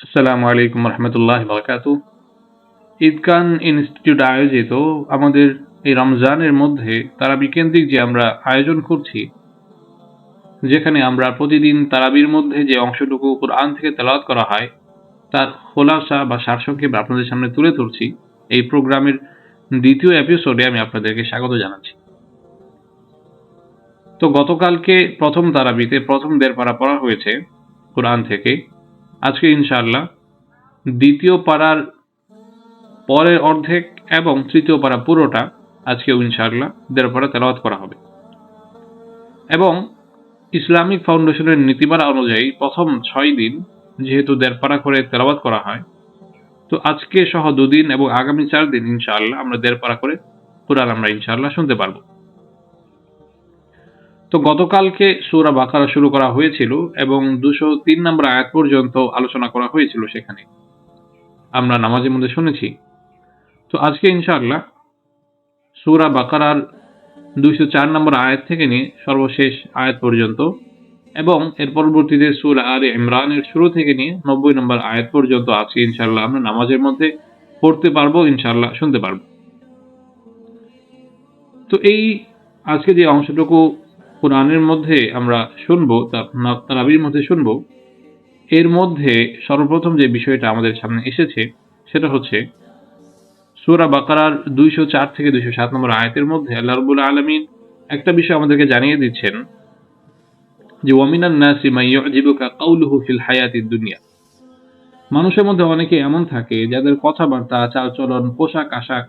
আসসালামু আলাইকুম রহমতুল্লাহ বরকাত। ঈদকান ইনস্টিটিউট আয়োজিত আমাদের এই রমজানের মধ্যে তারাবি কেন্দ্রিক যে আমরা আয়োজন করছি, যেখানে আমরা প্রতিদিন তারাবির মধ্যে যে অংশটুকু কোরআন থেকে তেলাওয়াত করা হয়, তার খোলাসা বা সারসংক্ষেপ আপনাদের সামনে তুলে ধরছি। এই প্রোগ্রামের দ্বিতীয় এপিসোডে আমি আপনাদেরকে স্বাগত জানাচ্ছি। তো গতকালকে প্রথম তারাবিতে প্রথম দেড় পারা পড়া হয়েছে কোরআন থেকে। আজকে ইনশাআল্লাহ দ্বিতীয় পাড়ার পরের অর্ধেক এবং তৃতীয় পাড়া পুরোটা আজকেও ইনশাআল্লাহ দেড় পাড়া তেলাওয়াত করা হবে। এবং ইসলামিক ফাউন্ডেশনের নীতিমালা অনুযায়ী প্রথম ছয় দিন যেহেতু দেড় পাড়া করে তেলাওয়াত করা হয়, তো আজকে সহ দুদিন এবং আগামী চার দিন ইনশাআল্লাহ আমরা দেড় পাড়া করে কোরআন আমরা ইনশাআল্লাহ শুনতে পারব। তো গতকালকে সুরা বাকারা শুরু করা হয়েছিল এবং দুশো তিন নম্বর আয়াত পর্যন্ত আলোচনা করা হয়েছিল সেখানে। আমরা নামাজের মধ্যে শুনেছি। তো আজকে ইনশাআল্লাহ সুরা বাকারার দুইশো চার নম্বর আয়াত থেকে নিয়ে সর্বশেষ আয়াত পর্যন্ত এবং এর পরবর্তীতে সুরা আর ইমরানের শুরু থেকে নিয়ে নব্বই নম্বর আয়াত পর্যন্ত আজকে ইনশাআল্লাহ। আমরা নামাজের মধ্যে পড়তে পারব, ইনশাআল্লাহ শুনতে পারব। তো এই আজকে যে অংশটুকু কোরআনের মধ্যে আমরা শুনব তারাবির মধ্যে শুনব, এর মধ্যে সর্বপ্রথম যে বিষয়টা আমাদের সামনে এসেছে, সেটা হচ্ছে সুরা বাকারার দুইশো চার থেকে দুইশো সাত নম্বর আয়াতের মধ্যে আল্লাহ রবুল্লা আলমিন একটা বিষয় আমাদেরকে জানিয়ে দিচ্ছেন যে, ওয়ামিনান নাসি মাইয়ুজিবুকা কাউলুহু ফিল দুনিয়া। মানুষের মধ্যে অনেকে এমন থাকে যাদের কথাবার্তা, চালচলন, পোশাক আশাক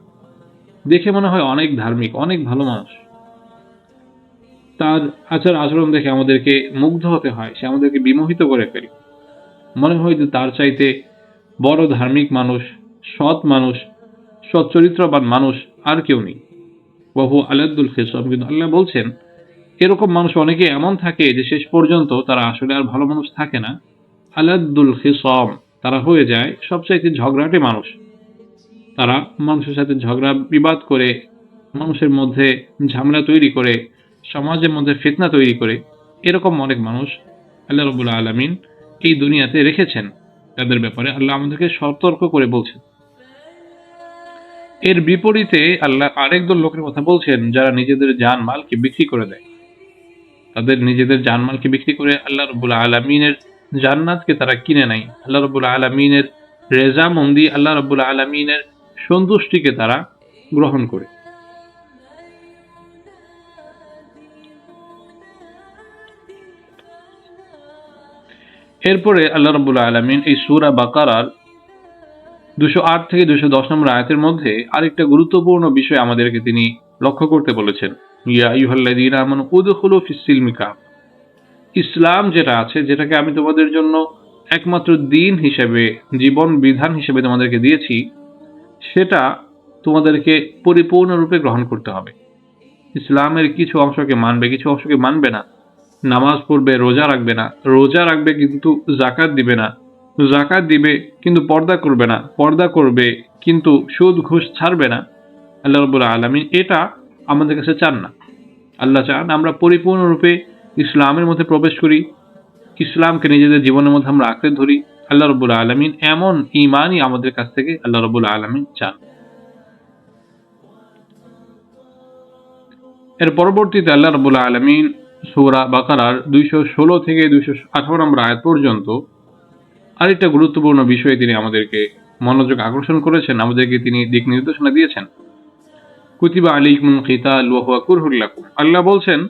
দেখে মনে হয় অনেক ধার্মিক, অনেক ভালো মানুষ। তার আচার আচরণ দেখে আমাদেরকে মুগ্ধ হতে হয়, সে আমাদেরকে বিমোহিত করে ফেলে। মনে হয় যে তার চাইতে বড় ধার্মিক মানুষ, সৎ মানুষ, সৎ চরিত্রবান মানুষ আর কেউ নেই। বহু আলাদুল খেসম কিন্তু আল্লাহ বলছেন, এরকম মানুষ অনেকে এমন থাকে যে শেষ পর্যন্ত তারা আসলে আর ভালো মানুষ থাকে না। আলাদুল খেসম তারা হয়ে যায় সবচাইতে ঝগড়াটে মানুষ। তারা মানুষের সাথে ঝগড়া বিবাদ করে, মানুষের মধ্যে ঝামেলা তৈরি করে সমাজের মধ্যে ফিতনা তৈরি করে এরকম অনেক মানুষ আল্লাহ রবুল্লা আলমিন এই দুনিয়াতে রেখেছেন। তাদের ব্যাপারে আল্লাহ আমাদেরকে সতর্ক করে বলছেন। এর বিপরীতে আল্লাহ আরেক দল লোকের কথা বলছেন, যারা নিজেদের জান মালকে বিক্রি করে দেয়। তাদের নিজেদের জানমালকে বিক্রি করে আল্লাহ রবুল্লা আলমিনের জান্নাতকে তারা কিনে নেয়। আল্লাহ রবুল্লা আলমিনের রেজামন্দি আল্লাহ রবুল্লা আলমিনের সন্তুষ্টিকে তারা গ্রহণ করে। এরপরে আল্লাহ রবুল্লা আলমিন এই সুরা বাকারার দুশো আট থেকে দুশো দশ নম্বর আয়াতের মধ্যে আরেকটা গুরুত্বপূর্ণ বিষয় আমাদেরকে তিনি লক্ষ্য করতে বলেছেন। ইয়া ইহল্লাদিন আমন ফিসিলমিকা ইসলাম যেটা আছে, যেটাকে আমি তোমাদের জন্য একমাত্র দিন হিসেবে, জীবন বিধান হিসেবে তোমাদেরকে দিয়েছি, সেটা তোমাদেরকে পরিপূর্ণরূপে গ্রহণ করতে হবে। ইসলামের কিছু অংশকে মানবে, কিছু অংশকে মানবে না। নামাজ পড়বে, রোজা রাখবে না। রোজা রাখবে কিন্তু জাকাত দিবে না। জাকাত দিবে কিন্তু পর্দা করবে না। পর্দা করবে কিন্তু সুদ, ঘুষ ছাড়বে না। আল্লাহ রবুল্লা আলমী এটা আমাদের কাছে চান না। আল্লাহ চান আমরা পরিপূর্ণরূপে ইসলামের মধ্যে প্রবেশ করি, ইসলামকে নিজেদের জীবনের মধ্যে আমরা আঁকড়ে ধরি। আল্লাহ রবুল্লা আলমিন এমন ইমানই আমাদের কাছ থেকে আল্লাহ রবুল্লা আলমিন চান। এর পরবর্তীতে আল্লাহ রবুল্লা আলমিন সৌরা বাকারার দুইশো ষোলো থেকে দুইশো আঠারো নম্বর আয়াত পর্যন্ত আরেকটা গুরুত্বপূর্ণ বিষয়ে তিনি আমাদেরকে মনোযোগ আকর্ষণ করেছেন, আমাদেরকে তিনি দিক নির্দেশনা দিয়েছেন। কুতিবা আলী আলিকুম খিতাল ওয়াহুয়া কুরহুল্লাকুম আল্লাহ বলছেন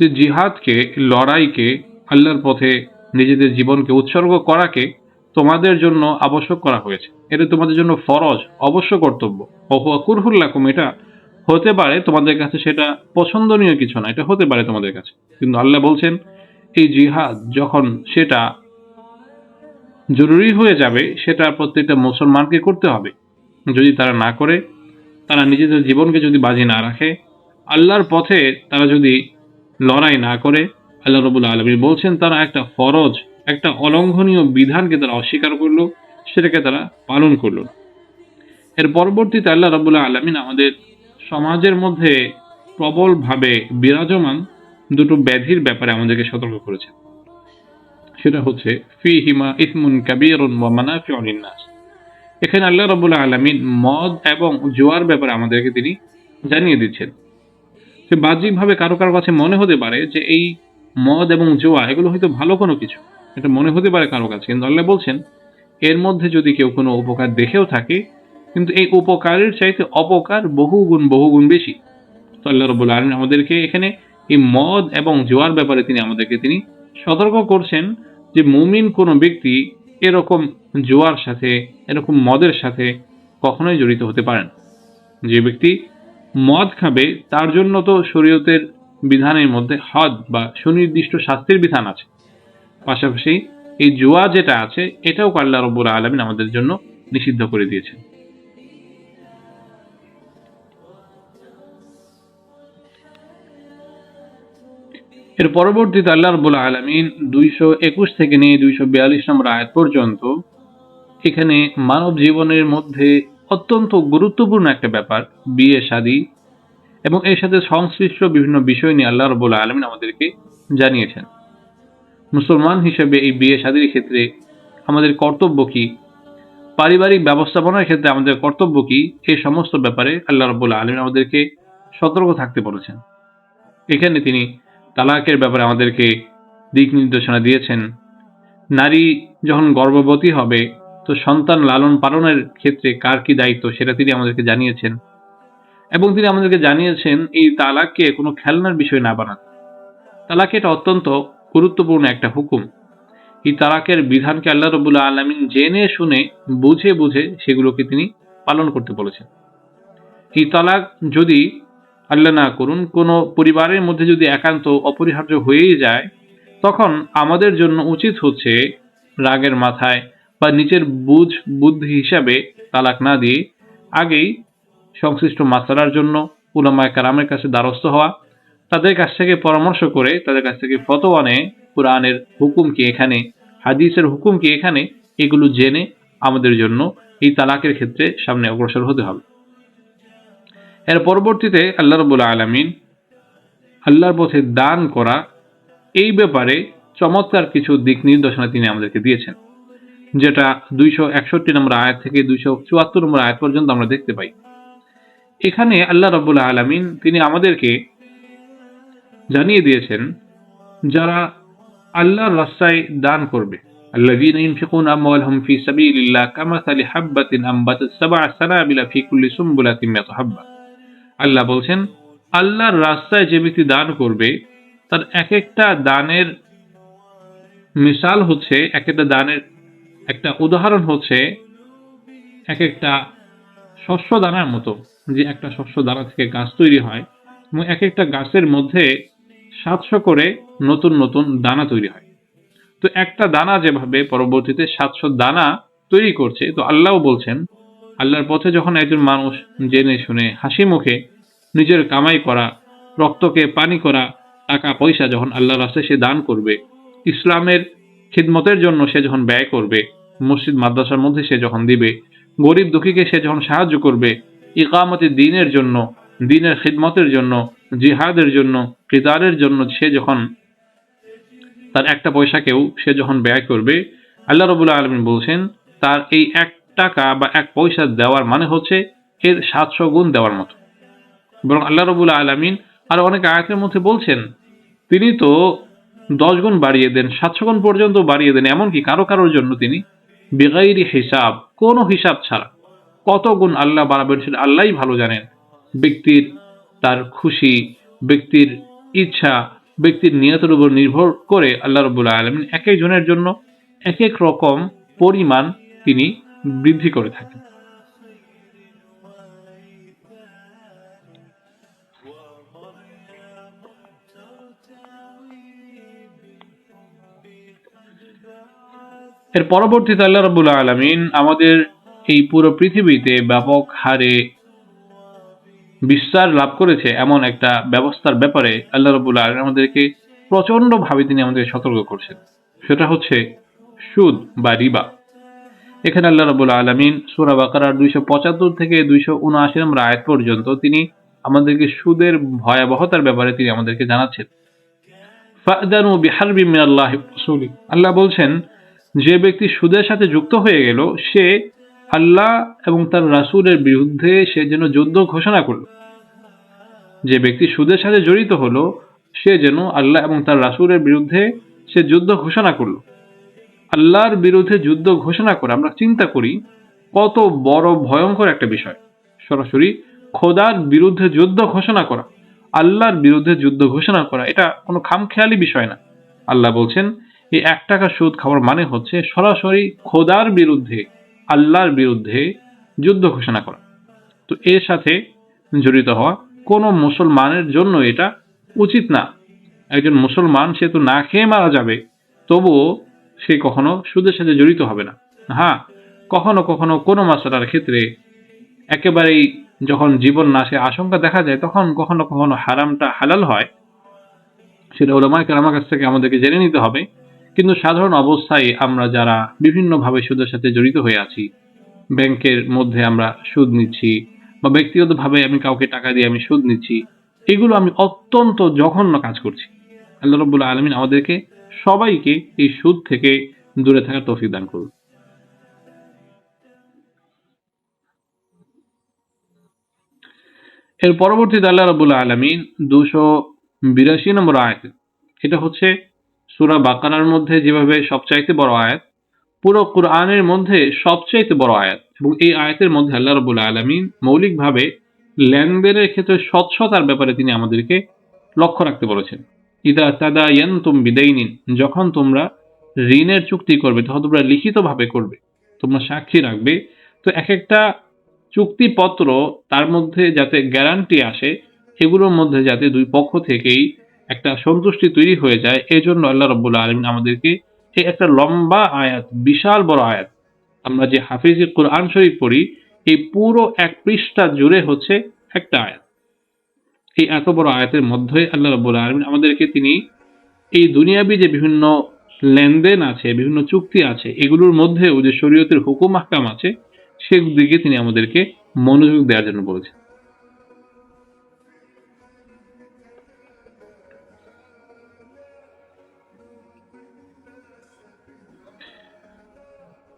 যে জিহাদকে, লড়াইকে, আল্লাহর পথে নিজেদের জীবনকে উৎসর্গ করাকে তোমাদের জন্য আবশ্যক করা হয়েছে। এটা তোমাদের জন্য ফরজ, অবশ্য কর্তব্য। ওহুয়া কুরহুল্লাকুম এটা হতে পারে তোমাদের কাছে সেটা পছন্দনীয় কিছু না, এটা হতে পারে তোমাদের কাছে। কিন্তু আল্লাহ বলছেন, এই জিহাদ যখন সেটা জরুরি হয়ে যাবে, সেটা প্রত্যেকটা মুসলমানকে করতে হবে। যদি তারা না করে, তারা নিজেদের জীবনকে যদি বাজি না রাখে, আল্লাহর পথে তারা যদি লড়াই না করে, আল্লাহ রবুল আলমী বলছেন, তারা একটা ফরজ, একটা অলঙ্ঘনীয় বিধানকে তারা অস্বীকার করল, সেটাকে তারা পালন করল। এর পরবর্তীতে আল্লাহ রবুল্লাহ আলমিন আমাদের সমাজের মধ্যে প্রবলভাবে বিরাজমান দুটো ব্যাধির ব্যাপারে আমাদেরকে সতর্ক করেছেন সেটা হচ্ছে ফি হিমা ইসমুন কাবিরুন ওয়া মানাফিউন লিন-নাস। এখানে আল্লাহ রাব্বুল আলামিন মদ এবং জোয়ার ব্যাপারে আমাদেরকে তিনি জানিয়ে দিচ্ছেন। সে বাহ্যিকভাবে কারও কারও কাছে মনে হতে পারে যে এই মদ এবং জোয়া এগুলো হয়তো ভালো কোনো কিছু। এটা মনে হতে পারে কারও কাছে। কিন্তু আল্লাহ বলছেন, এর মধ্যে যদি কেউ কোনো উপকার দেখেও থাকে কিন্তু এই উপকারের চাইতে অপকার বহুগুণ বহুগুণ বেশি। তো আল্লাহ রবুল আলম আমাদেরকে এখানে এই মদ এবং জোয়ার ব্যাপারে তিনি আমাদেরকে তিনি সতর্ক করছেন যে মুমিন কোনো ব্যক্তি এরকম জোয়ার সাথে, এরকম মদের সাথে কখনোই জড়িত হতে পারেন যে ব্যক্তি মদ খাবে, তার জন্য তো শরীয়তের বিধানের মধ্যে হদ বা সুনির্দিষ্ট শাস্তির বিধান আছে। পাশাপাশি এই জুয়া যেটা আছে, এটাও কাল্লা রব্বুল আলমিন আমাদের জন্য নিষিদ্ধ করে দিয়েছেন। এর পরবর্তীতে আল্লাহ রব্বুল আলমিন দুইশো একুশ থেকে নিয়ে দুইশো বিয়াল্লিশ নম্বর আয়াত পর্যন্ত এখানে মানব জীবনের মধ্যে অত্যন্ত গুরুত্বপূর্ণ একটা ব্যাপার, বিয়ে, শাদী এবং এর সাথে সংশ্লিষ্ট বিভিন্ন বিষয় নিয়ে আল্লাহ রবুল্লা আলমিন আমাদেরকে জানিয়েছেন। মুসলমান হিসেবে এই বিয়ে, শাদীর ক্ষেত্রে আমাদের কর্তব্য কি? পারিবারিক ব্যবস্থাপনার ক্ষেত্রে আমাদের কর্তব্য কি? এই সমস্ত ব্যাপারে আল্লাহ রবুল্লা আলমিন আমাদেরকে সতর্ক থাকতে বলেছেন। এখানে তিনি তালাকের ব্যাপারে আমাদেরকে দিক নির্দেশনা দিয়েছেন। নারী যখন গর্ভবতী হবে, তো সন্তান লালন পালনের ক্ষেত্রে কার কি দায়িত্ব সেটা তিনি আমাদেরকে জানিয়েছেন। এবং তিনি আমাদেরকে জানিয়েছেন, এই তালাককে কোনো খেলনার বিষয় না বানাতে। তালাক এটা অত্যন্ত গুরুত্বপূর্ণ একটা হুকুম। এই তালাকের বিধানকে আল্লাহ রবুল্লা আলমিন জেনে শুনে, বুঝে বুঝে সেগুলোকে তিনি পালন করতে বলেছেন। এই তালাক যদি আল্লাহ না করুন, কোনো পরিবারের মধ্যে যদি একান্ত অপরিহার্য হয়েই যায়, তখন আমাদের জন্য উচিত হচ্ছে রাগের মাথায় বা নিজের বুঝ, বুদ্ধি হিসাবে তালাক না দিয়ে আগেই সংশ্লিষ্ট মাসালার জন্য উলামায় কারামের কাছে দ্বারস্থ হওয়া, তাদের কাছ থেকে পরামর্শ করে, তাদের কাছ থেকে ফতোয়া নেয়, কোরআনের হুকুম কি এখানে, হাদিসের হুকুম কি এখানে, এগুলো জেনে আমাদের জন্য এই তালাকের ক্ষেত্রে সামনে অগ্রসর হতে হবে। এর পরবর্তীতে আল্লাহ রবুল্লা আলমিন আল্লাহর পথে দান করা এই ব্যাপারে চমৎকার কিছু দিক নির্দেশনা তিনি আমাদেরকে দিয়েছেন যেটা দুইশো একষট্টি নম্বর আয়াত থেকে দুইশো চুয়াত্তর নম্বর আয়াত পর্যন্ত আমরা দেখতে পাই এখানে আল্লাহ রবুল্লা আলমিন তিনি আমাদেরকে জানিয়ে দিয়েছেন যারা আল্লাহর রাস্তায় দান করবে الذين ينفقون أموالهم في سبيل الله كمثل حبة أنبتت سبع سنابل في كل سنبلة مئة حبة আল্লাহ বলছেন, আল্লাহর রাস্তায় যে ব্যক্তি দান করবে, তার এক একটা দানের মিসাল হচ্ছে এক একটা দানের, একটা উদাহরণ হচ্ছে এক একটা শস্য দানার মতো, যে একটা শস্য দানা থেকে গাছ তৈরি হয়, এবং এক একটা গাছের মধ্যে সাতশো করে নতুন নতুন দানা তৈরি হয়। তো একটা দানা যেভাবে পরবর্তীতে সাতশো দানা তৈরি করছে, তো আল্লাহ বলছেন আল্লাহর পথে যখন একজন মানুষ জেনে শুনে হাসি মুখে নিজের কামাই করা, রক্তকে পানি করা, টাকা, পয়সা যখন আল্লাহ রাস্তায় সে দান করবে, ইসলামের খিদমতের জন্য সে যখন ব্যয় করবে, মসজিদ, মাদ্রাসার মধ্যে সে যখন দিবে, গরিব দুঃখীকে সে যখন সাহায্য করবে, ইকামতি দিনের জন্য, দিনের খিদমতের জন্য, জিহাদের জন্য, কিতারের জন্য সে যখন তার একটা পয়সাকেও সে যখন ব্যয় করবে, আল্লাহ রবুল্লা আলমিন বলছেন, তার এই এক টাকা বা এক পয়সা দেওয়ার মানে হচ্ছে এর সাতশো গুণ দেওয়ার মতো। বরং আল্লাহ রবুল্লা আলমিন আর অনেক আয়াতের মধ্যে বলছেন, তিনি তো দশ গুণ বাড়িয়ে দেন, সাতশো গুণ পর্যন্ত বাড়িয়ে দেন, এমনকি কারও কারোর জন্য তিনি বেগাইরি হিসাব, কোনো হিসাব ছাড়া। কত গুণ আল্লাহ বাড়াবেন সেটা আল্লাহই ভালো জানেন। ব্যক্তির তার খুশি, ব্যক্তির ইচ্ছা, ব্যক্তির নিয়তের উপর নির্ভর করে আল্লাহ রবুল্লাহ আলমিন এক একজনের জন্য এক এক রকম পরিমাণ তিনি বৃদ্ধি করে থাকেন এর পরবর্তীতে আল্লাহ রবুল্লা আলমিন আমাদের এই পুরো পৃথিবীতে ব্যাপক হারে বিস্তার লাভ করেছে এমন একটা ব্যবস্থার ব্যাপারে আল্লাহ রবুল্লা আলম আমাদেরকে প্রচণ্ড ভাবে তিনি আমাদের সতর্ক করছেন। সেটা হচ্ছে সুদ বা রিবা। এখানে আল্লাহ রবুল্লা আলমিন সুরা বাকার দুইশো পঁচাত্তর থেকে দুইশো উনআশি নম্বর আয়াত পর্যন্ত তিনি আমাদেরকে সুদের ভয়াবহতার ব্যাপারে তিনি আমাদেরকে জানাচ্ছেন। আল্লাহ বলছেন, যে ব্যক্তি সুদের সাথে যুক্ত হয়ে গেল, সে আল্লাহ এবং তার রাসূলের বিরুদ্ধে সে যেন যুদ্ধ ঘোষণা করল। যে ব্যক্তি সুদের সাথে জড়িত হলো, সে যেন আল্লাহ এবং তার রাসূলের বিরুদ্ধে সে যুদ্ধ ঘোষণা করল। আল্লাহর বিরুদ্ধে যুদ্ধ ঘোষণা করা আমরা চিন্তা করি কত বড় ভয়ঙ্কর একটা বিষয়। সরাসরি খোদার বিরুদ্ধে যুদ্ধ ঘোষণা করা, আল্লাহর বিরুদ্ধে যুদ্ধ ঘোষণা করা, এটা কোনো খামখেয়ালি বিষয় না। আল্লাহ বলছেন এই এক টাকা সুদ খাওয়ার মানে হচ্ছে সরাসরি খোদার বিরুদ্ধে, আল্লাহর বিরুদ্ধে যুদ্ধ ঘোষণা করা। তো এর সাথে জড়িত হওয়া কোনো মুসলমানের জন্য এটা উচিত না। একজন মুসলমান সে তো না খেয়ে মারা যাবে, তবুও সে কখনো সুদের সাথে জড়িত হবে না। হ্যাঁ কখনো কখনো কোনো মশলার ক্ষেত্রে একেবারেই যখন জীবন নাশে আশঙ্কা দেখা যায়, তখন কখনো কখনো হারামটা হালাল হয়। সেটা ওলামায় কেরামার কাছ থেকে আমাদেরকে জেনে নিতে হবে। কিন্তু সাধারণ অবস্থায় আমরা যারা বিভিন্নভাবে সুদের সাথে জড়িত হয়ে আছি, ব্যাংকের মধ্যে আমরা সুদ নিচ্ছি বা ব্যক্তিগতভাবে আমি কাউকে টাকা দিয়ে আমি সুদ নিচ্ছি, এগুলো আমি অত্যন্ত জঘন্য কাজ করছি। আল্লাহ রব্বুল আলমিন আমাদেরকে সবাইকে এই সুদ থেকে দূরে থাকার তৌফিক দান করুন। এর পরবর্তীতে আল্লাহ রবুল্লা আলমিন দুশো বিরাশি নম্বর আয়াত, এটা হচ্ছে সুরা বাকানার মধ্যে যেভাবে সবচাইতে বড় আয়াত, পুরো কোরআনের মধ্যে সবচাইতে বড় আয়াত, এবং এই আয়াতের মধ্যে আল্লাহ রবুল্লা আলমিন মৌলিকভাবে লেনদেনের ক্ষেত্রে স্বচ্ছতার ব্যাপারে তিনি আমাদেরকে লক্ষ্য রাখতে বলেছেন। ইদা তাদা ইয়ান তুম বিদায় নিন যখন তোমরা ঋণের চুক্তি করবে তখন তোমরা লিখিতভাবে করবে, তোমরা সাক্ষী রাখবে, তো এক একটা চুক্তিপত্র তার মধ্যে যাতে গ্যারান্টি আসে এগুলোর মধ্যে যাতে দুই পক্ষ থেকেই একটা সন্তুষ্টি তৈরি হয়ে যায়, এজন্য আল্লাহ রব্বুল আলমিন আমাদেরকে এই একটা লম্বা আয়াত, বিশাল বড় আয়াত, আমরা যে হাফিজি কোরআন শরীফ পড়ি, এই পুরো এক পৃষ্ঠা জুড়ে হচ্ছে একটা আয়াত। এই এত বড় আয়াতের মধ্যে আল্লাহ রব্বুল আলমিন আমাদেরকে তিনি এই দুনিয়াবি যে বিভিন্ন লেনদেন আছে, বিভিন্ন চুক্তি আছে, এগুলোর মধ্যেও যে শরীয়তের হুকুম আহকাম আছে, সেদিকে তিনি আমাদেরকে মনোযোগ দেওয়ার জন্য বলেছেন।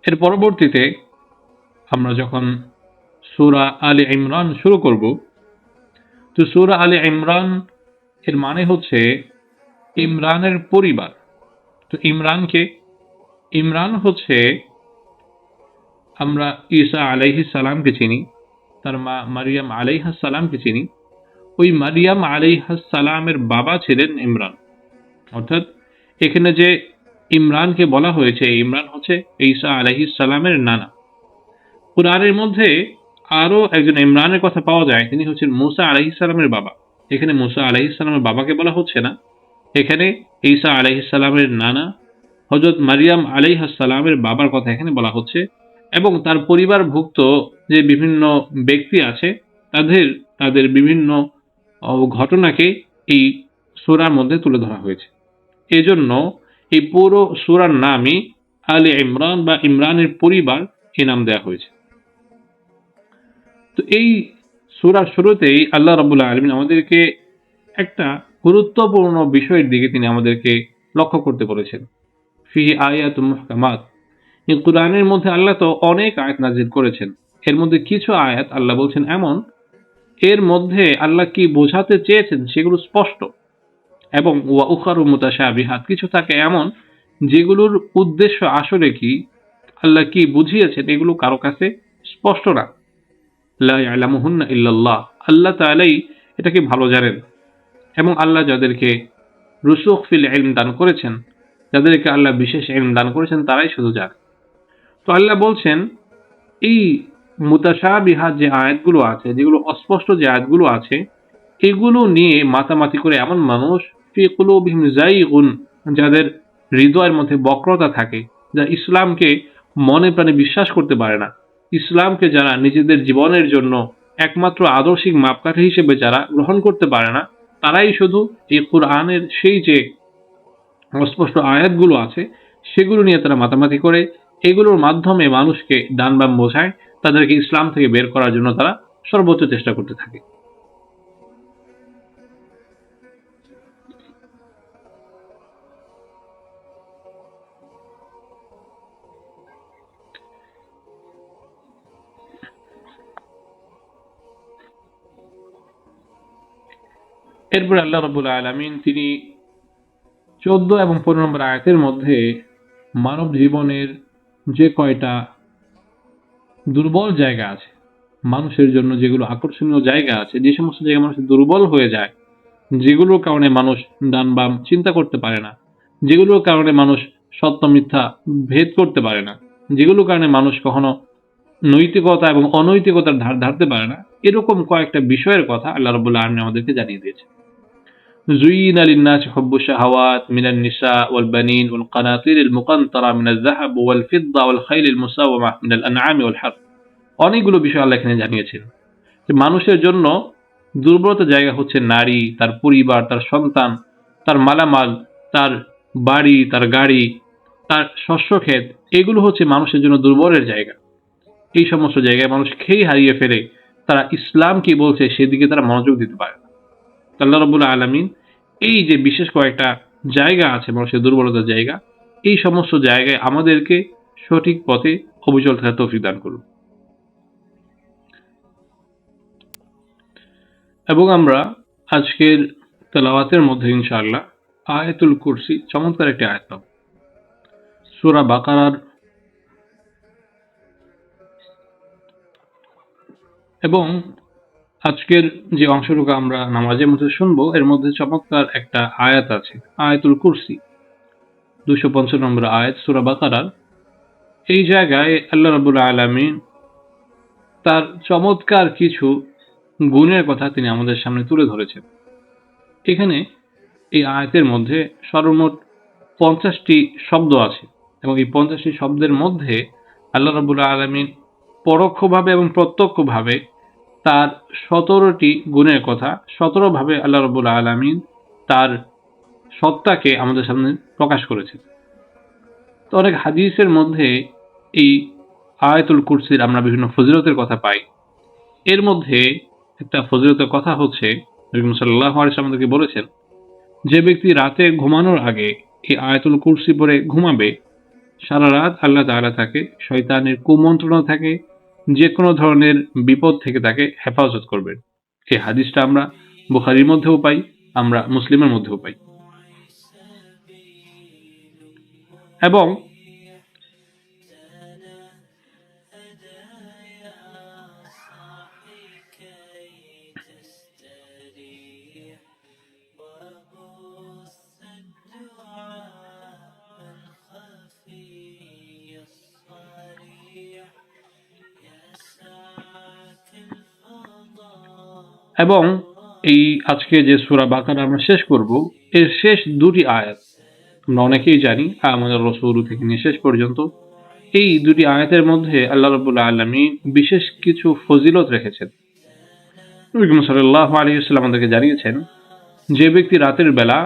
এর পরবর্তীতে আমরা যখন সুরা আলী ইমরান শুরু করব তো সুরা আলী ইমরান এর মানে হচ্ছে ইমরানের পরিবার। তো ইমরানকে ইমরান হচ্ছে আমরা ঈসা আলাইহিস সালামকে চিনি, তার মা মারিয়াম আলাইহাস সালামকে চিনি। ওই মারিয়াম আলাইহা সালামের বাবা ছিলেন ইমরান। অর্থাৎ এখানে যে ইমরানকে বলা হয়েছে, ইমরান হচ্ছে ঈসা আলাইহিস সালামের নানা। কোরআনের মধ্যে আরও একজন ইমরানের কথা পাওয়া যায়, তিনি হচ্ছেন মুসা আলাইহিস সালামের বাবা। এখানে মুসা আলাইহিস সালামের বাবাকে বলা হচ্ছে না। এখানে ঈসা আলাইহিস সালামের নানা হজরত মারিয়াম আলাইহাস সালামের বাবার কথা এখানে বলা হচ্ছে এবং তার পরিবারভুক্ত যে বিভিন্ন ব্যক্তি আছে, তাদের তাদের বিভিন্ন ঘটনাকে এই সুরার মধ্যে তুলে ধরা হয়েছে। এজন্য এই পুরো সুরার নামই আলে ইমরান বা ইমরানের পরিবার এ নাম দেওয়া হয়েছে। তো এই সুরার শুরুতেই আল্লাহ রাবুল্লাহ আলমিন আমাদেরকে একটা গুরুত্বপূর্ণ বিষয়ের দিকে তিনি আমাদেরকে লক্ষ্য করতে বলেছেন। ফি আয়াত মুহকামাত। এই কোরআনের মধ্যে আল্লাহ তো অনেক আয়াত নাজির করেছেন। এর মধ্যে কিছু আয়াত আল্লাহ বলছেন এমন, এর মধ্যে আল্লাহ কি বোঝাতে চেয়েছেন সেগুলো স্পষ্ট, এবং ওয়া উখারু মুতাশাবিহাত, কিছু থাকে এমন যেগুলোর উদ্দেশ্য আসলে কি, আল্লাহ কি বুঝিয়েছেন এগুলো কারও কাছে স্পষ্ট না। লা ইয়ালামুহুন্না ইল্লাল্লাহ। আল্লাহ তাআলাই এটাকে ভালো জানেন। এবং আল্লাহ যাদেরকে রুসুখ ফিল ইলম দান করেছেন, যাদেরকে আল্লাহ বিশেষ ইলম দান করেছেন, তারাই শুধু জানে। তো আল্লাহ বলছেন, এই মুতাশাবিহাত যে আয়াতগুলো আছে, যেগুলো অস্পষ্ট যে আয়াতগুলো আছে, এগুলো নিয়ে মাতামাতি করে এমন মানুষ যাদের হৃদয়ের মধ্যে বক্রতা থাকে, যা ইসলামকে মনে প্রাণে বিশ্বাস করতে পারে না। ইসলামকে যারা নিজেদের জীবনের জন্য একমাত্র আদর্শিক মাপকাঠি হিসেবে যারা গ্রহণ করতে পারে না, তারাই শুধু এই কোরআনের সেই যে অস্পষ্ট আয়াতগুলো আছে, সেগুলো নিয়ে তারা মাতামাতি করে, এগুলোর মাধ্যমে মানুষকে ডান বাম বোঝায়, তাদেরকে ইসলাম থেকে বের করার জন্য তারা সর্বোচ্চ চেষ্টা করতে থাকে। এরপরে আল্লাহ রবুল আলমিন তিনি চোদ্দ এবং পনেরো নম্বর আয়াতের মধ্যে মানব জীবনের যে কয়টা দুর্বল জায়গা আছে, মানুষের জন্য যেগুলো আকর্ষণীয় জায়গা আছে, যে সমস্ত জায়গায় মানুষ দুর্বল হয়ে যায়, যেগুলোর কারণে মানুষ ডান বাম চিন্তা করতে পারে না, যেগুলোর কারণে মানুষ সত্য মিথ্যা ভেদ করতে পারে না, যেগুলোর কারণে মানুষ কখনো নৈতিকতা এবং অনৈতিকতার ধার ধারতে পারে না, এরকম কয়েকটা বিষয়ের কথা আল্লাহ রবুল্লাহ আলমী আমাদেরকে জানিয়ে দিয়েছে زين للناس حب الشهوات من النساء والبنين والقناطير المقنطرة من الذهب والفضة والخيل المساومة من الأنعام والحرث অনেকগুলো বিষয় আল্লাহ এখানে জানিয়েছেন যে মানুষের জন্য দুর্বলতা জায়গা হচ্ছে নারী তার পরিবার তার সন্তান তার মালামাল তার বাড়ি তার গাড়ি তার শস্য ক্ষেত এগুলো হচ্ছে মানুষের জন্য দুর্বলের জায়গা এই সমস্ত জায়গায় মানুষ খেয়ে হারিয়ে ফেলে তারা ইসলাম কি বলছে সেদিকে তারা মনোযোগ দিতে পারে না আল্লাহ রবুল্লা আলমিন এই যে বিশেষ কয়েকটা জায়গা আছে, মানুষের দুর্বলতার জায়গা, এই সমস্ত জায়গায় আমাদেরকে সঠিক পথে অবিচল থাকার তৌফিক দান করুন। এবং আমরা আজকের তেলাওয়াতের মধ্যে ইনশাআল্লাহ আয়াতুল কুরসি, চমৎকার একটি আয়াত পাব। সুরা বাকারার এবং আজকের যে অংশটুকু আমরা নামাজের মধ্যে শুনব, এর মধ্যে চমৎকার একটা আয়াত আছে, আয়াতুল কুরসি। দুশো পঞ্চান্ন নম্বর আয়াত, সুরা বাকারার। এই জায়গায় আল্লাহ রাবুল আলমী তার চমৎকার কিছু গুণের কথা তিনি আমাদের সামনে তুলে ধরেছেন। এখানে এই আয়াতের মধ্যে সর্বমোট পঞ্চাশটি শব্দ আছে এবং এই পঞ্চাশটি শব্দের মধ্যে আল্লাহ রাবুল আলমিন পরোক্ষভাবে এবং প্রত্যক্ষভাবে তার সতেরোটি গুণের কথা সতেরোভাবে আল্লাহ রবুল আলমিন তার সত্তাকে আমাদের সামনে প্রকাশ করেছেন। তো অনেক হাদিসের মধ্যে এই আয়াতুল কুরসির আমরা বিভিন্ন ফজিলতের কথা পাই। এর মধ্যে একটা ফজিলতের কথা হচ্ছে সাল্লাহ আমাদেরকে বলেছেন, যে ব্যক্তি রাতে ঘুমানোর আগে এই আয়াতুল কুরসি পরে ঘুমাবে, সারা রাত আল্লাহ তাআলা তাকে শয়তানের কুমন্ত্রণা থাকে যে কোনো ধরনের বিপদ থেকে তাকে হেফাজত করবেন। এই হাদিসটা আমরা বুখারির মধ্যেও পাই, আমরা মুসলিমের মধ্যেও পাই। এবং এবং এই আজকে যে সুরা বাকার আমরা শেষ করব, এর শেষ দুটি আয়াত আমরা অনেকেই জানি, আমাদের রসৌরু থেকে নিয়ে শেষ পর্যন্ত। এই দুটি আয়াতের মধ্যে আল্লাহ রবুল্লা আলমী বিশেষ কিছু ফজিলত রেখেছেন। সাল্লাহ আলী ইসলাম আমাদেরকে জানিয়েছেন, যে ব্যক্তি রাতের বেলা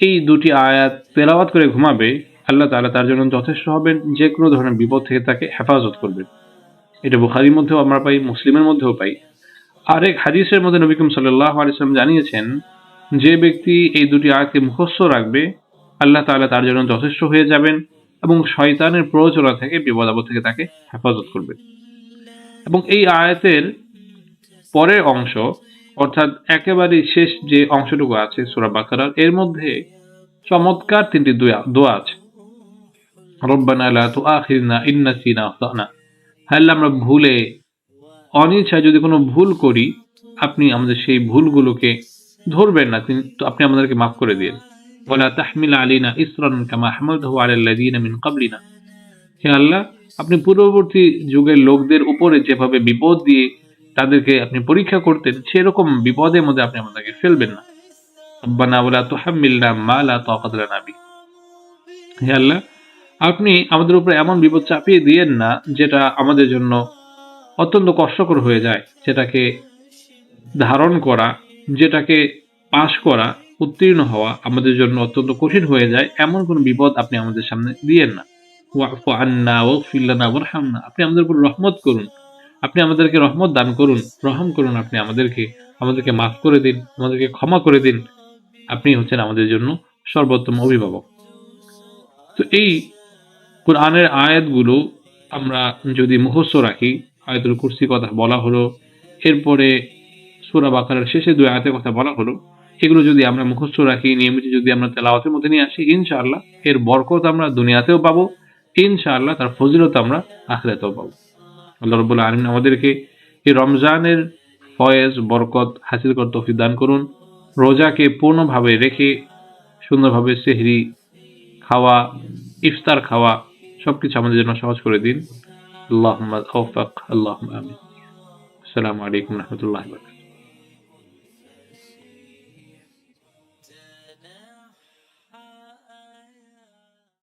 এই দুটি আয়াত তেলাওয়াত করে ঘুমাবে, আল্লাহ তালা তার জন্য যথেষ্ট হবেন, যে কোনো ধরনের বিপদ থেকে তাকে হেফাজত করবেন এটা বুখারির মধ্যেও আমরা পাই, মুসলিমের মধ্যেও পাই। আরেক হাদিসের মধ্যে নবীকম সাল্লাহ আলিয়াল্লাম জানিয়েছেন, যে ব্যক্তি এই দুটি আয়াতকে মুখস্থ রাখবে, আল্লাহ তাআলা তার জন্য যথেষ্ট হয়ে যাবেন এবং শয়তানের প্ররোচনা থেকে, বিপদ আপদ থেকে তাকে হেফাজত করবে। এবং এই আয়াতের পরের অংশ, অর্থাৎ একেবারে শেষ যে অংশটুকু আছে সুরা বাকারার, এর মধ্যে চমৎকার তিনটি দোয়া আছে। রব্বানা লা তুআখিরনা ইন নাসিনা আখতানা। হ্যাঁ আমরা ভুলে অনিচ্ছায় যদি কোনো ভুল করি, আপনি আমাদের সেই ভুলগুলোকে ধরবেন না তো আপনি আমাদেরকে মাফ করে দিন বলা তাহমিল আলীনা ইসরান কামা আহমদহু আলাল্লাযীনা মিন ক্বাবলিনা। হে আল্লাহ, আপনি পূর্ববর্তী যুগের লোকদের উপরে যেভাবে বিপদ দিয়ে তাদেরকে আপনি পরীক্ষা করতেন, সেরকম বিপদের মধ্যে আপনি আমাদেরকে ফেলবেন না। রব্বানা ওয়ালা তুহাম্মিলনা মা লা তাকাত লানা বি। হে আল্লাহ, আপনি আমাদের উপরে এমন বিপদ চাপিয়ে দিয়েন না, যেটা আমাদের জন্য অত্যন্ত কষ্টকর হয়ে যায় যেটাকে ধারণ করা, যেটাকে পাশ করা, উত্তীর্ণ হওয়া আমাদের জন্য অত্যন্ত কঠিন হয়ে যায়। এমন কোন বিপদ আপনি আমাদের সামনে দিয়েন না। আন্না ও আপনি আমাদের উপর রহমত করুন। আপনি আমাদেরকে রহমত দান করুন, রহম করুন আপনি আমাদেরকে। আমাদেরকে মাফ করে দিন, আমাদেরকে ক্ষমা করে দিন। আপনি হচ্ছেন আমাদের জন্য সর্বোত্তম অভিভাবক। তো এই কোরআনের আয়াতগুলো আমরা যদি মুখস্থ রাখি আয়াতুল কুরসি কথা বলা হলো। এরপরে সুরা বাকারের শেষে দুই আয়াতের কথা বলা হলো। এগুলো যদি আমরা মুখস্থ রাখি, নিয়মিত যদি আমরা তেলাওয়াতের মধ্যে নিয়ে আসি, ইনশাআল্লাহ এর বরকত আমরা দুনিয়াতেও পাবো। ইনশাআল্লাহ তার ফজিলত আমরা আখরাতেও পাবো। আল্লাহ রবুল্লা আলমিন আমাদেরকে এই রমজানের ফয়েজ, বরকত হাসিল করতে তৌফিক দান করুন। রোজাকে পূর্ণভাবে রেখে সুন্দরভাবে সেহরি খাওয়া, ইফতার খাওয়া সব কিছু আমাদের জন্য সহজ করে দিন। আল্লাহ আল্লাহ আমিন আসসালামু আলাইকুম রহমতুল্লাহ